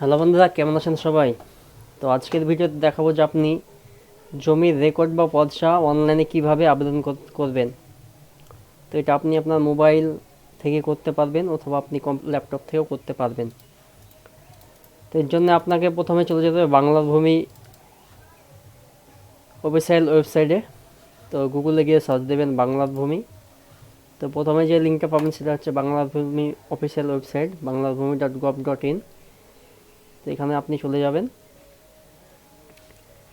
Hello বন্ধুরা, কেমন আছেন সবাই? তো আজকের ভিডিওতে দেখাবো যে আপনি জমির রেকর্ড বা পদসা অনলাইনে কীভাবে আবেদন করবেন। তো এটা আপনি আপনার মোবাইল থেকে করতে পারবেন অথবা আপনি ল্যাপটপ থেকেও করতে পারবেন। তো এর জন্য আপনাকে প্রথমে চলে যেতে হবে বাংলা ভূমি অফিসিয়াল ওয়েবসাইটে তো গুগলে গিয়ে সার্চ দেবেন বাংলার ভূমি। তো প্রথমে যে লিঙ্কটা পাবেন সেটা হচ্ছে বাংলার ভূমি অফিসিয়াল ওয়েবসাইট বাংলার ভূমি ডট গভ ডট ইন তো এখানে আপনি চলে যাবেন।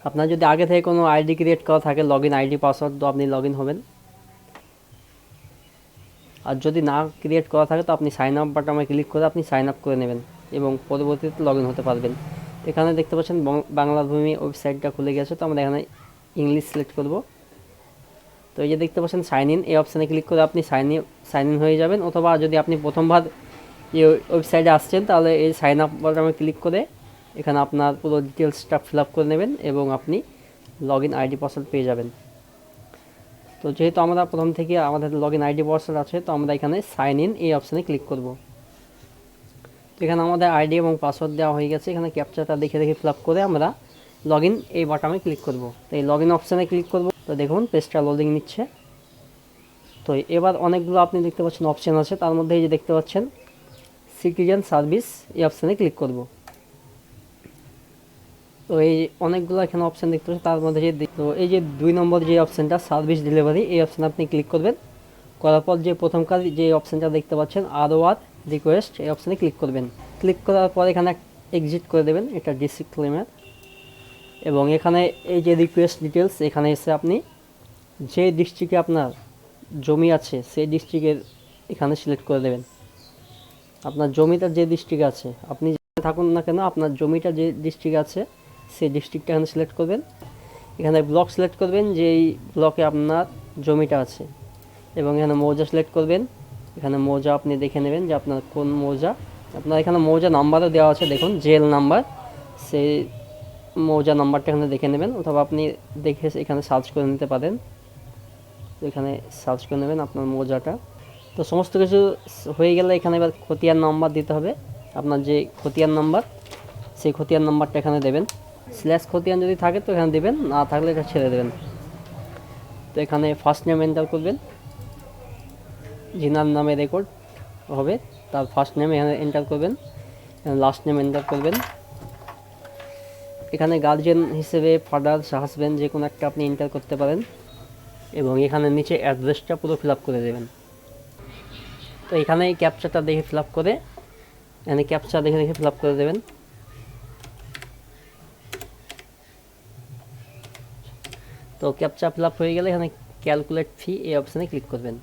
আপনার যদি আগে থেকে কোনো আইডি ক্রিয়েট করা থাকে লগ ইন আইডি পাসওয়ার্ড তো আপনি লগ ইন হবেন। আর যদি না ক্রিয়েট করা থাকে, তো আপনি সাইন আপ বাটনে ক্লিক করে আপনি সাইন আপ করে নেবেন এবং পরবর্তীতে লগ ইন হতে পারবেন। এখানে দেখতে পাচ্ছেন বাংলা ভূমি ওয়েবসাইটটা খুলে গেছে, তো আমরা এখানে ইংলিশ সিলেক্ট করব। তো এই যে দেখতে পাচ্ছেন সাইন ইন এই অপশানে ক্লিক করে আপনি সাইন ইন সাইন ইন হয়ে যাবেন, অথবা যদি আপনি প্রথমবার এই ওয়েবসাইটে আসছেন, তাহলে এই সাইন আপ বাটনে ক্লিক করে এখানে আপনার পুরো ডিটেলসটা ফিল আপ করে নেবেন এবং আপনি লগ ইন আইডি পাসওয়ার্ড পেয়ে যাবেন। তো যেহেতু আমরা প্রথম থেকে আমাদের লগ ইন আইডি পাসওয়ার্ড আছে, তো আমরা এখানে সাইন ইন এই অপশানে ক্লিক করব। এখানে আমাদের আইডি এবং পাসওয়ার্ড দেওয়া হয়ে গেছে, এখানে ক্যাপচারটা দেখে দেখে ফিল আপ করে আমরা লগ ইন এই বাটনে ক্লিক করব। তো এই লগ ইন অপশানে ক্লিক করব, তো দেখুন পেজটা লোডিং নিচ্ছে। তো এবার অনেকগুলো আপনি দেখতে পাচ্ছেন অপশান আছে, তার মধ্যে এই যে দেখতে পাচ্ছেন সিটিজেন সার্ভিস এই অপশানে ক্লিক করব। তো এই অনেকগুলো এখানে অপশান দেখতে পাচ্ছি তার মধ্যে যে তো এই যে দুই নম্বর যে অপশানটা সার্ভিস ডেলিভারি এই অপশানে আপনি ক্লিক করবেন। করার পর যে প্রথম কাজ, যে অপশানটা দেখতে পাচ্ছেন আরও আর রিকোয়েস্ট এই অপশানে ক্লিক করবেন। ক্লিক করার পর এখানে এক্সিট করে দেবেন, এটা ডিস্ট্রিক্ট ক্লেমের এবং এখানে এই যে রিকোয়েস্ট ডিটেলস এখানে এসে আপনি যে ডিস্ট্রিক্টে আপনার জমি আছে, সেই ডিস্ট্রিক্টের এখানে সিলেক্ট করে দেবেন। আপনার জমিটা যে ডিস্ট্রিক্ট আছে, আপনি থাকুন না কেন, আপনার জমিটা যে ডিস্ট্রিক্ট আছে, সেই ডিস্ট্রিক্টটা এখানে সিলেক্ট করবেন। এখানে ব্লক সিলেক্ট করবেন যেই ব্লকে আপনার জমিটা আছে। এবং এখানে মৌজা সিলেক্ট করবেন। এখানে মৌজা আপনি দেখে নেবেন যে আপনার কোন মৌজা। আপনার এখানে মৌজা নাম্বারও দেওয়া আছে, দেখুন জেল নাম্বার সেই মৌজা নাম্বারটা এখানে দেখে নেবেন, অথবা আপনি দেখে এখানে সার্চ করে নিতে পারেন। এখানে সার্চ করে নেবেন আপনার মৌজাটা। তো সমস্ত কিছু হয়ে গেলে এখানে এবার খতিয়ান নাম্বার দিতে হবে। আপনার যে খতিয়ান নাম্বার সেই খতিয়ান নাম্বারটা এখানে দেবেন। স্ল্যাশ খতিয়ান যদি থাকে তো এখানে দেবেন, না থাকলে এটা ছেড়ে দেবেন। তো এখানে ফার্স্ট নেম এন্টার করবেন। জিনার নামে রেকর্ড হবে, তার ফার্স্ট নেম এখানে এন্টার করবেন। লাস্ট নেম এন্টার করবেন। এখানে গার্জেন হিসেবে ফাদার হাজব্যান্ড যে কোনো একটা আপনি এন্টার করতে পারেন। এবং এখানে নিচে অ্যাড্রেসটা পুরো ফিল আপ করে দেবেন। তো এখানে এই ক্যাপচারটা দেখে ফিল করে, এখানে ক্যাপচা দেখে দেখে ফিল করে দেবেন। তো ক্যাপচা ফিল হয়ে গেলে এখানে ক্যালকুলেট ফি এই অপশানে ক্লিক করবেন।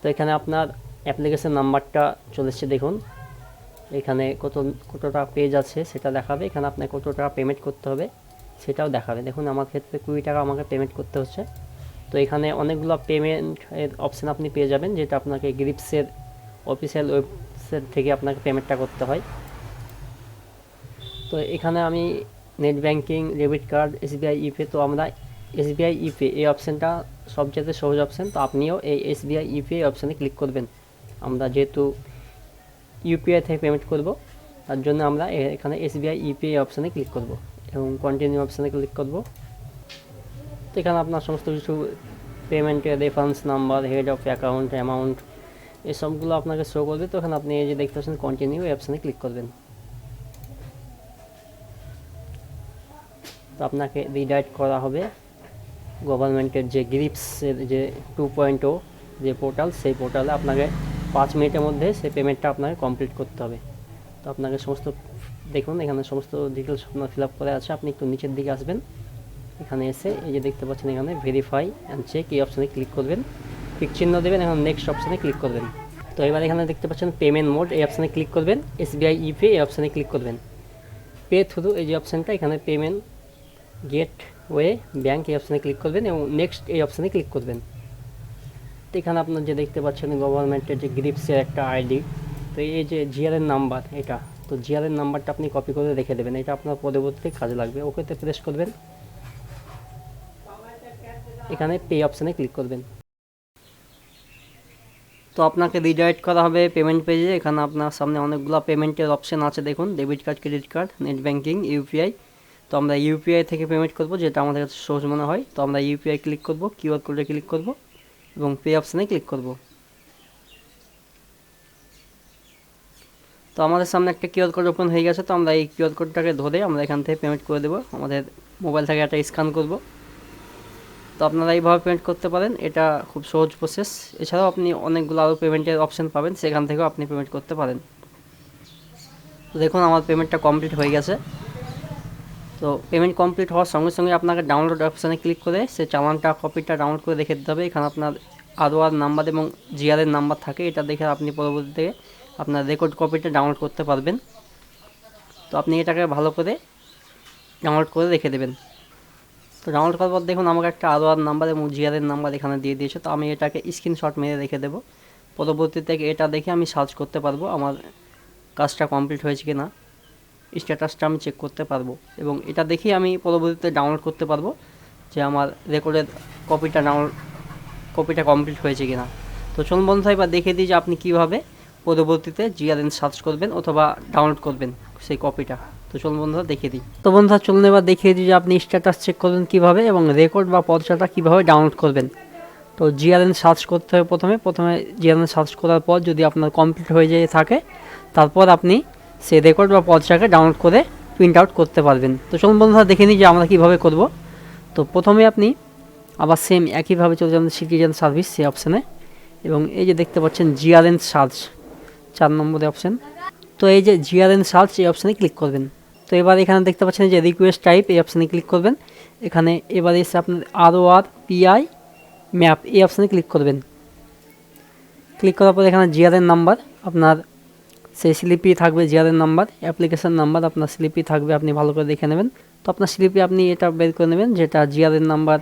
তো এখানে আপনার অ্যাপ্লিকেশন নাম্বারটা চলে এসছে দেখুন। এখানে কত, কতটা পেজ আছে সেটা দেখাবে। এখানে আপনাকে কত টাকা পেমেন্ট করতে হবে সেটাও দেখাবে। দেখুন, আমার ক্ষেত্রে কুড়ি টাকা আমাকে পেমেন্ট করতে হচ্ছে। তো এখানে অনেকগুলো পেমেন্টের অপশান আপনি পেয়ে যাবেন, যেটা আপনাকে গ্রিপসের অফিসিয়াল ওয়েবসাইট থেকে আপনাকে পেমেন্টটা করতে হয়। তো এখানে আমি net banking debit card SBI ePay তো আমরা এসবিআই ইপে এই অপশানটা সবচেয়ে সহজ অপশান তো আপনিও এই এসবিআই ইপে অপশানে ক্লিক করবেন। আমরা যেহেতু ইউপিআই থেকে পেমেন্ট করব, তার জন্য আমরা এখানে এসবিআই ইউপিআই অপশানে ক্লিক করব এবং কন্টিনিউ অপশানে ক্লিক করব। তো এখানে আপনার সমস্ত কিছু পেমেন্টের reference number head of account amount এসবগুলো আপনাকে শো করবে। তো এখানে আপনি এই যে দেখতে পাচ্ছেন কন্টিনিউ অপশানে ক্লিক করবেন। তো আপনাকে রিডাইরেক্ট করা হবে গভর্নমেন্টের যে গ্রিপসের যে টু পয়েন্ট ও যে পোর্টাল সেই পোর্টালে আপনাকে পাঁচ মিনিটের মধ্যে সেই পেমেন্টটা আপনাকে কমপ্লিট করতে হবে। তো আপনাকে সমস্ত, দেখুন, এখানে সমস্ত ডিটেলস আপনার ফিল আপ করে আছে। আপনি একটু নিচের দিকে আসবেন। এখানে এসে এই যে দেখতে পাচ্ছেন এখানে ভেরিফাই অ্যান্ড চেক এই অপশানে ক্লিক করবেন। ক্লিক চিহ্ন দেবেন, এখন নেক্সট অপশানে ক্লিক করবেন। তো এবার এখানে দেখতে পাচ্ছেন পেমেন্ট মোড এই অপশানে ক্লিক করবেন। এসবিআই ইপে এই অপশানে ক্লিক করবেন। পে থ্রু এই যে অপশানটা এখানে পেমেন্ট গেট ওয়ে ব্যাঙ্ক এই অপশানে ক্লিক করবেন এবং নেক্সট এই অপশানে ক্লিক করবেন। তো এখানে আপনার যে দেখতে পাচ্ছেন গভর্নমেন্টের যে গ্রিপসের একটা আইডি তো এই যে জিআরের নাম্বার এটা, তো জিআরের নাম্বারটা আপনি কপি করে রেখে দেবেন। এটা আপনার পরবর্তীতে কাজে লাগবে। ওকেতে প্রেস করবেন। এখানে পে অপশানে ক্লিক করবেন। তো আপনাকে রিডাইরেক্ট করা হবে পেমেন্ট পেজে এখানে আপনার সামনে অনেকগুলো পেমেন্টের অপশন আছে, দেখুন। Debit card credit card net banking UPI তো আমরা ইউপিআই থেকে পেমেন্ট করব, যেটা আমাদের কাছে সহজ মনে হয়। তো আমরা ইউপিআই ক্লিক করব কিউআর কোডে ক্লিক করব এবং পে অপশানে ক্লিক করব। তো আমাদের সামনে একটা কিউআর কোড ওপেন হয়ে গেছে, তো আমরা এই কিউআর কোডটাকে ধরে আমরা এখান থেকে পেমেন্ট করে দেবো। আমাদের মোবাইল থেকে একটা স্ক্যান করব। তো আপনারা এইভাবে পেমেন্ট করতে পারেন। এটা খুব সহজ প্রসেস এছাড়াও আপনি অনেকগুলো আরও পেমেন্টের অপশান পাবেন। সেখান থেকেও আপনি পেমেন্ট করতে পারেন। তো দেখুন, আমার পেমেন্টটা কমপ্লিট হয়ে গেছে। তো পেমেন্ট কমপ্লিট হওয়ার সঙ্গে সঙ্গে আপনাকে ডাউনলোড অপশানে ক্লিক করে সে চালানটা কপিটা ডাউনলোড করে রেখে দিতে হবে। এখানে আপনার আরও আর নাম্বার এবং জিআরের নাম্বার থাকে। এটা দেখে আপনি পরবর্তীতে আপনার রেকর্ড কপিটা ডাউনলোড করতে পারবেন। তো আপনি এটাকে ভালো করে ডাউনলোড করে রেখে দেবেন। তো ডাউনলোড করার পর দেখুন আমাকে একটা আরও আর নাম্বার এবং জিআরের নাম্বার এখানে দিয়ে দিয়েছে। তো আমি এটাকে স্ক্রিনশট মেরে রেখে দেবো। পরবর্তীতে এটা দেখে আমি সার্চ করতে পারব আমার কাজটা কমপ্লিট হয়েছে কি না স্ট্যাটাসটা আমি চেক করতে পারব এবং এটা দেখেই আমি পরবর্তীতে ডাউনলোড করতে পারব যে আমার রেকর্ডের কপিটা ডাউনলোড কপিটা কমপ্লিট হয়েছে কিনা। তো চলুন বন্ধু এবার দেখে দিই যে আপনি কীভাবে পরবর্তীতে জিআরএন সার্চ করবেন অথবা ডাউনলোড করবেন সেই কপিটা তো চলুন বন্ধুরা, দেখিয়ে দিই। তো বন্ধুরা, চলুন এবার দেখিয়ে দিই যে আপনি স্ট্যাটাস চেক করবেন কীভাবে এবং রেকর্ড বা পর্চাটা কীভাবে ডাউনলোড করবেন। তো জিআরএন সার্চ করতে হবে প্রথমে। প্রথমে জিআরএন সার্চ করার পর যদি আপনার কমপ্লিট হয়ে যেয়ে থাকে, তারপর আপনি সেই রেকর্ড বা পর্চাকে ডাউনলোড করে প্রিন্ট আউট করতে পারবেন। তো চলুন বন্ধুরা দেখে নিই যে আমরা কীভাবে করব। তো প্রথমে আপনি আবার সেম একইভাবে চলে যাবেন সিটিজেন সার্ভিস সেই অপশানে এবং এই যে দেখতে পাচ্ছেন জিআরএন সার্চ চার নম্বরে অপশান তো এই যে জিআরএন সার্চ এই অপশানে ক্লিক করবেন। তো এবার এখানে দেখতে পাচ্ছেন যে রিকোয়েস্ট টাইপ এই অপশানে ক্লিক করবেন। এখানে এবার এসে আপনার আর ও আর পিআই ম্যাপ এই অপশানে ক্লিক করবেন। ক্লিক করার পর এখানে জিআরএন নাম্বার আপনার সেই স্লিপি থাকবে জিআরএন নাম্বার অ্যাপ্লিকেশান নাম্বার আপনার স্লিপি থাকবে, আপনি ভালো করে দেখে নেবেন। তো আপনার স্লিপে আপনি এটা বের করে নেবেন, যেটা জিআরএন নাম্বার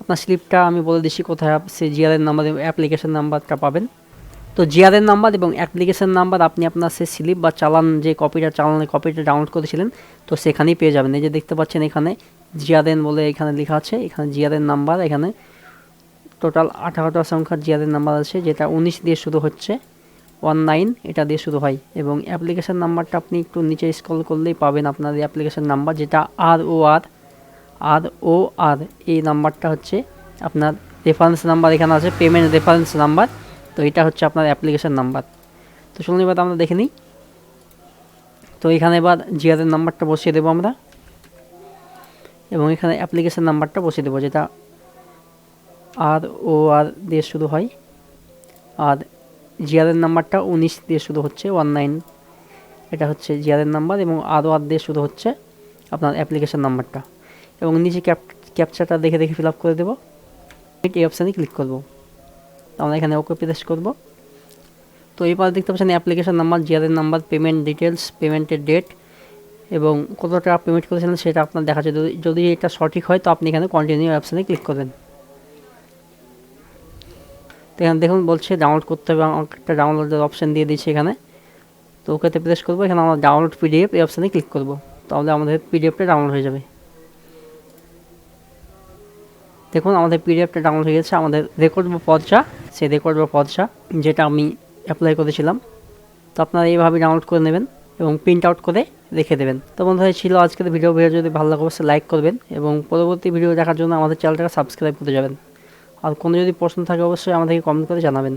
আপনার স্লিপটা আমি বলে দিচ্ছি কোথায় সেই জিআরএন নাম্বার অ্যাপ্লিকেশন নাম্বারটা পাবেন। তো জিআরএন নাম্বার এবং অ্যাপ্লিকেশন নাম্বার আপনি আপনার সেই স্লিপ বা চালান যে কপিটা চালানের কপিটা ডাউনলোড করেছিলেন, তো সেখানেই পেয়ে যাবেন। এই যে দেখতে পাচ্ছেন এখানে জিআরএন বলে এখানে লেখা আছে, এখানে জিআরএন নাম্বার, এখানে টোটাল আঠারোটা সংখ্যার জিআরএন নাম্বার আছে, যেটা উনিশ দিয়ে শুরু হচ্ছে, ওয়ান নাইন এটা দিয়ে শুরু হয়। এবং অ্যাপ্লিকেশান নাম্বারটা আপনি একটু নিচে স্ক্রল করলেই পাবেন আপনার এই অ্যাপ্লিকেশান নাম্বার, যেটা আর ও আর আর ও আর, এই নাম্বারটা হচ্ছে আপনার রেফারেন্স নাম্বার এখানে আছে পেমেন্ট রেফারেন্স নাম্বার। তো এটা হচ্ছে আপনার অ্যাপ্লিকেশন নাম্বার তো চলুন এবার আমরা দেখে নিই। তো এখানে এবার জিআরের নাম্বারটা বসিয়ে দেবো আমরা। এবং এখানে অ্যাপ্লিকেশন নাম্বারটা বসিয়ে দেবো, যেটা আর ও আর দিয়ে শুরু হয়। আর জিআরের নাম্বারটা উনিশ দিয়ে শুরু হচ্ছে ওয়ান নাইন এটা হচ্ছে জিআরের নাম্বার এবং আর ও আর দিয়ে শুরু হচ্ছে আপনার অ্যাপ্লিকেশন নাম্বারটা এবং নিচে ক্যাপ ক্যাপচারটা দেখে দেখে ফিল আপ করে দেবো। এই অপশানে ক্লিক করব। আমরা এখানে ওকে প্রেস করব। তো এই এবার দেখতে পাচ্ছেন অ্যাপ্লিকেশন নাম্বার জিআরের নাম্বার পেমেন্ট ডিটেলস পেমেন্টের ডেট এবং কত টাকা পেমেন্ট করেছিলেন সেটা আপনার দেখা যায় যদি- এটা সঠিক হয়, তো আপনি এখানে কন্টিনিউ অপশানে ক্লিক করবেন। তো এখানে দেখুন বলছে ডাউনলোড করতে হবে একটা ডাউনলোডের অপশান দিয়ে দিচ্ছে এখানে। তো ওকেতে প্রেস করব, এখানে আমরা ডাউনলোড পিডিএফ এই অপশানে ক্লিক করব। তাহলে আমাদের পিডিএফটা ডাউনলোড হয়ে যাবে। দেখুন আমাদের পিডিএফটা ডাউনলোড হয়ে গেছে, আমাদের রেকর্ড বা পর্চা সেই রেকর্ড বা পর্সা যেটা আমি অ্যাপ্লাই করেছিলাম। তো আপনারা এইভাবে ডাউনলোড করে নেবেন এবং প্রিন্ট আউট করে রেখে দেবেন। তো বন্ধুরা ছিল আজকের ভিডিও ভিডিও যদি ভালো লাগে, অবশ্যই লাইক করবেন এবং পরবর্তী ভিডিও দেখার জন্য আমাদের চ্যানেলটাকে সাবস্ক্রাইব করে যাবেন। আর কোনো যদি প্রশ্ন থাকে, অবশ্যই আমাদেরকে কমেন্ট করে জানাবেন।